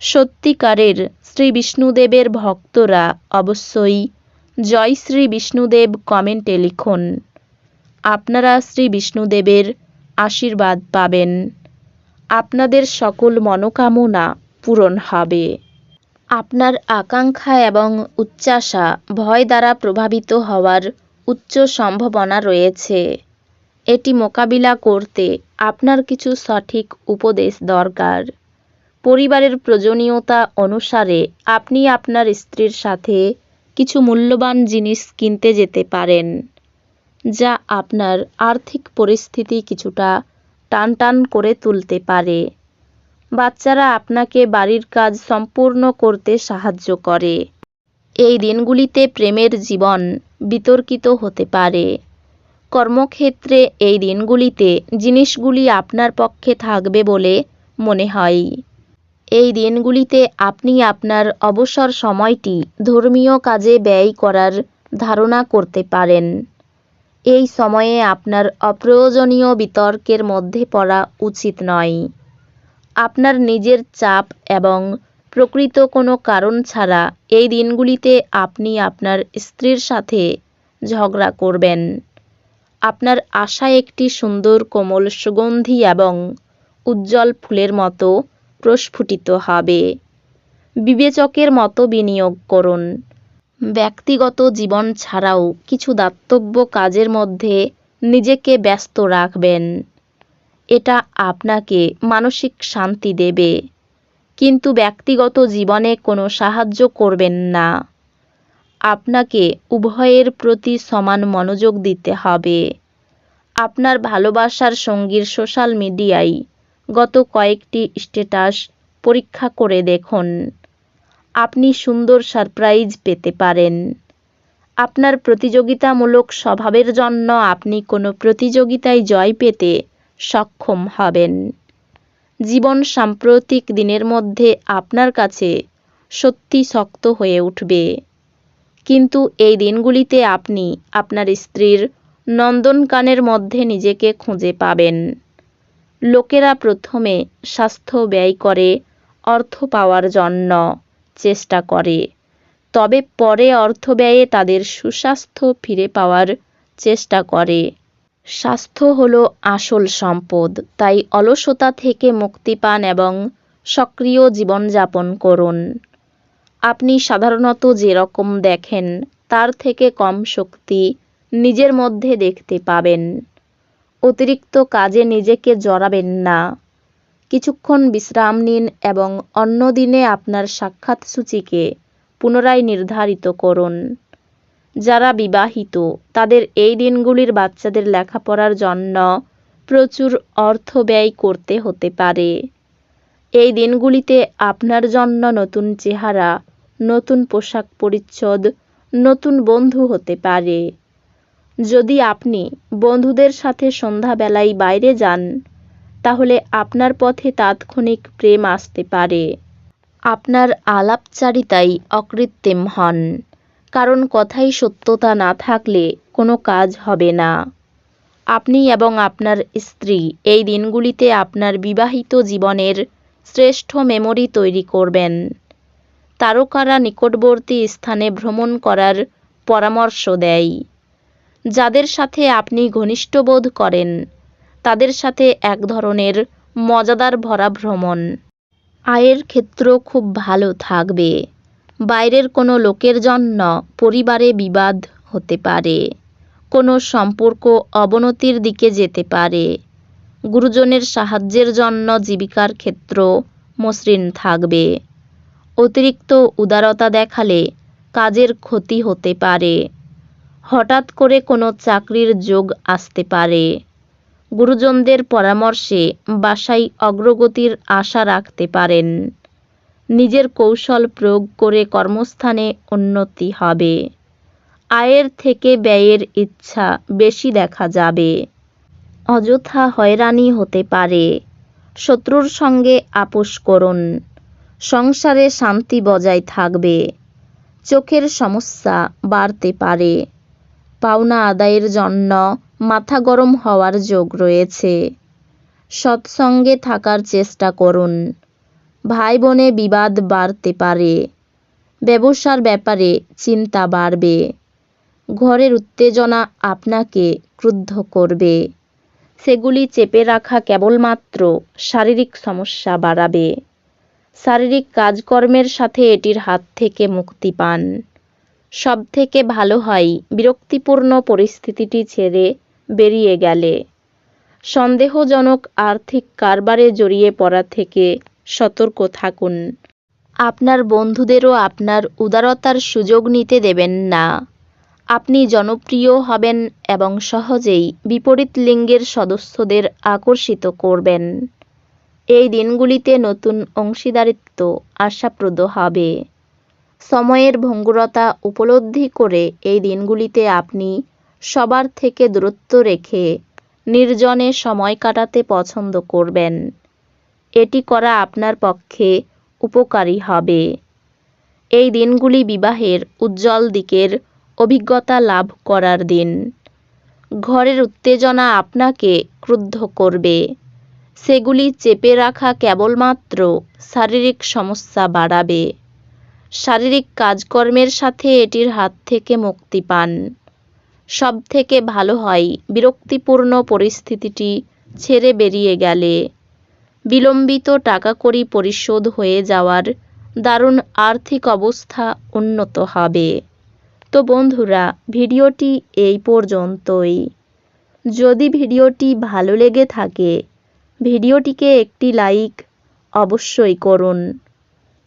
সত্যিকারের শ্রী বিষ্ণুদেবের ভক্তরা অবশ্যই জয় শ্রী বিষ্ণুদেব কমেন্টে লিখুন। আপনারা শ্রী বিষ্ণুদেবের আশীর্বাদ পাবেন। আপনাদের সকল মনোকামনা পূরণ হবে। আপনার আকাঙ্ক্ষা এবং উচ্চাসা ভয় দ্বারা প্রভাবিত হওয়ার উচ্চ সম্ভাবনা রয়েছে। এটি মোকাবিলা করতে আপনার কিছু সঠিক উপদেশ দরকার। পরিবারের প্রয়োজনীয়তা অনুসারে আপনি আপনার স্ত্রীর সাথে কিছু মূল্যবান জিনিস কিনতে যেতে পারেন, যা আপনার আর্থিক পরিস্থিতি কিছুটা টানটান করে তুলতে পারে। বাচ্চারা আপনাকে বাড়ির কাজ সম্পূর্ণ করতে সাহায্য করে। এই দিনগুলিতে প্রেমের জীবন বিতর্কিত হতে পারে। কর্মক্ষেত্রে এই দিনগুলিতে জিনিসগুলি আপনার পক্ষে থাকবে বলে মনে হয়। এই দিনগুলিতে আপনি আপনার অবসর সময়টি ধর্মীয় কাজে ব্যয় করার ধারণা করতে পারেন। এই সময়ে আপনার অপ্রয়োজনীয় বিতর্কের মধ্যে পড়া উচিত নয়। আপনার নিজের চাপ এবং প্রকৃত কোনো কারণ ছাড়া এই দিনগুলিতে আপনি আপনার স্ত্রীর সাথে ঝগড়া করবেন। আপনার আশা একটি সুন্দর কোমল সুগন্ধি এবং উজ্জ্বল ফুলের মতো প্রস্ফুটিত হবে। বিবেচকের মতো বিনিয়োগ করুন। ব্যক্তিগত জীবন ছাড়াও কিছু দাতব্য কাজের মধ্যে নিজেকে ব্যস্ত রাখবেন। এটা আপনাকে মানসিক শান্তি দেবে। কিন্তু ব্যক্তিগত জীবনে কোনো সাহায্য করবেন না। আপনাকে উভয়ের প্রতি সমান মনোযোগ দিতে হবে। আপনার ভালোবাসার সঙ্গীর সোশ্যাল মিডিয়ায় গত কয়েকটি স্ট্যাটাস পরীক্ষা করে দেখুন। আপনি সুন্দর সারপ্রাইজ পেতে পারেন। আপনার প্রতিযোগিতামূলক স্বভাবের জন্য আপনি কোনো প্রতিযোগিতায় জয় পেতে সক্ষম হবেন। জীবন সাম্প্রতিক দিনের মধ্যে আপনার কাছে সত্যি শক্ত হয়ে উঠবে। কিন্তু এই দিনগুলিতে আপনি আপনার স্ত্রীর নন্দনকানের মধ্যে নিজেকে খুঁজে পাবেন। লোকেরা প্রথমে স্বাস্থ্য ব্যয় করে, অর্থ পাওয়ার জন্য চেষ্টা করে। তবে পরে অর্থ ব্যয়ে তাদের সুস্বাস্থ্য ফিরে পাওয়ার চেষ্টা করে। স্বাস্থ্য হলো আসল সম্পদ, তাই অলসতা থেকে মুক্তি পান এবং সক্রিয় জীবনযাপন করুন। আপনি সাধারণত যেরকম দেখেন, তার থেকে কম শক্তি নিজের মধ্যে দেখতে পাবেন। অতিরিক্ত কাজে নিজেকে জড়াবেন না। কিছুক্ষণ বিশ্রাম নিন এবং অন্য দিনে আপনার সাক্ষাৎ সূচিকে পুনরায় নির্ধারিত করুন। যারা বিবাহিত, তাদের এই দিনগুলির বাচ্চাদের লেখাপড়ার জন্য প্রচুর অর্থ ব্যয় করতে হতে পারে। এই দিনগুলিতে আপনার জন্য নতুন চেহারা, নতুন পোশাক পরিচ্ছদ, নতুন বন্ধু হতে পারে। যদি আপনি বন্ধুদের সাথে সন্ধ্যাবেলায় বাইরে যান, তাহলে আপনার পথে তাৎক্ষণিক প্রেম আসতে পারে। আপনার আলাপচারিতায় অকৃত্রিম হন, কারণ কথায় সত্যতা না থাকলে কোনো কাজ হবে না। আপনি এবং আপনার স্ত্রী এই দিনগুলিতে আপনার বিবাহিত জীবনের শ্রেষ্ঠ মেমরি তৈরি করবেন। তারকারা নিকটবর্তী স্থানে ভ্রমণ করার পরামর্শ দেয়। যাদের সাথে আপনি ঘনিষ্ঠ বোধ করেন, তাদের সাথে এক ধরনের মজাদার ভরা ভ্রমণ। আয়ের ক্ষেত্র খুব ভালো থাকবে। বাইরের কোনো লোকের জন্য পরিবারে বিবাদ হতে পারে। কোনো সম্পর্ক অবনতির দিকে যেতে পারে। গুরুজনের সাহায্যের জন্য জীবিকার ক্ষেত্র মসৃণ থাকবে। অতিরিক্ত উদারতা দেখালে কাজের ক্ষতি হতে পারে। হঠাৎ করে কোনো চাকরির যোগ আসতে পারে। গুরুজনদের পরামর্শে বাসায় অগ্রগতির আশা রাখতে পারেন। নিজের কৌশল প্রয়োগ করে কর্মস্থানে উন্নতি হবে। আয়ের থেকে ব্যয়ের ইচ্ছা বেশি দেখা যাবে। অযথা হয়রানি হতে পারে। শত্রুর সঙ্গে আপোষ করুন। সংসারে শান্তি বজায় থাকবে। চোখের সমস্যা বাড়তে পারে। পাওনা আদায়ের জন্য মাথা গরম হওয়ার যোগ রয়েছে। সৎসঙ্গে থাকার চেষ্টা করুন। ভাই বোনে বিবাদ বাড়তে পারে। ব্যবসার ব্যাপারে চিন্তা বাড়বে। ঘরের উত্তেজনা আপনাকে ক্রুদ্ধ করবে। সেগুলি চেপে রাখা কেবলমাত্র শারীরিক সমস্যা বাড়াবে। শারীরিক কাজকর্মের সাথে এটির হাত থেকে মুক্তি পান। সব থেকে ভালো হয় বিরক্তিপূর্ণ পরিস্থিতিটি ছেড়ে বেরিয়ে গেলে। সন্দেহজনক আর্থিক কারবারে জড়িয়ে পড়া থেকে সতর্ক থাকুন। আপনার বন্ধুদেরও আপনার উদারতার সুযোগ নিতে দেবেন না। আপনি জনপ্রিয় হবেন এবং সহজেই বিপরীত লিঙ্গের সদস্যদের আকর্ষিত করবেন। এই দিনগুলিতে নতুন অংশীদারিত্ব আশাপ্রদ হবে। সময়ের ভঙ্গুরতা উপলব্ধি করে এই দিনগুলিতে আপনি সবার থেকে দূরত্ব রেখে নির্জনে সময় কাটাতে পছন্দ করবেন। এটি করা আপনার পক্ষে উপকারী হবে। এই দিনগুলি বিবাহের উজ্জ্বল দিকের অভিজ্ঞতা লাভ করার দিন। ঘরের উত্তেজনা আপনাকে ক্রুদ্ধ করবে। সেগুলি চেপে রাখা কেবলমাত্র শারীরিক সমস্যা বাড়াবে। শারীরিক কাজকর্মের সাথে এটির হাত থেকে মুক্তি পান। সব থেকে ভালো হয় বিরক্তিপূর্ণ পরিস্থিতিটি ছেড়ে বেরিয়ে গেলে। বিলম্বিত টাকা কড়ি পরিশোধ হয়ে যাওয়ার দারুণ আর্থিক অবস্থা উন্নত হবে। তো বন্ধুরা, ভিডিওটি এই পর্যন্তই। যদি ভিডিওটি ভালো লেগে থাকে, ভিডিওটিকে একটি লাইক অবশ্যই করুন।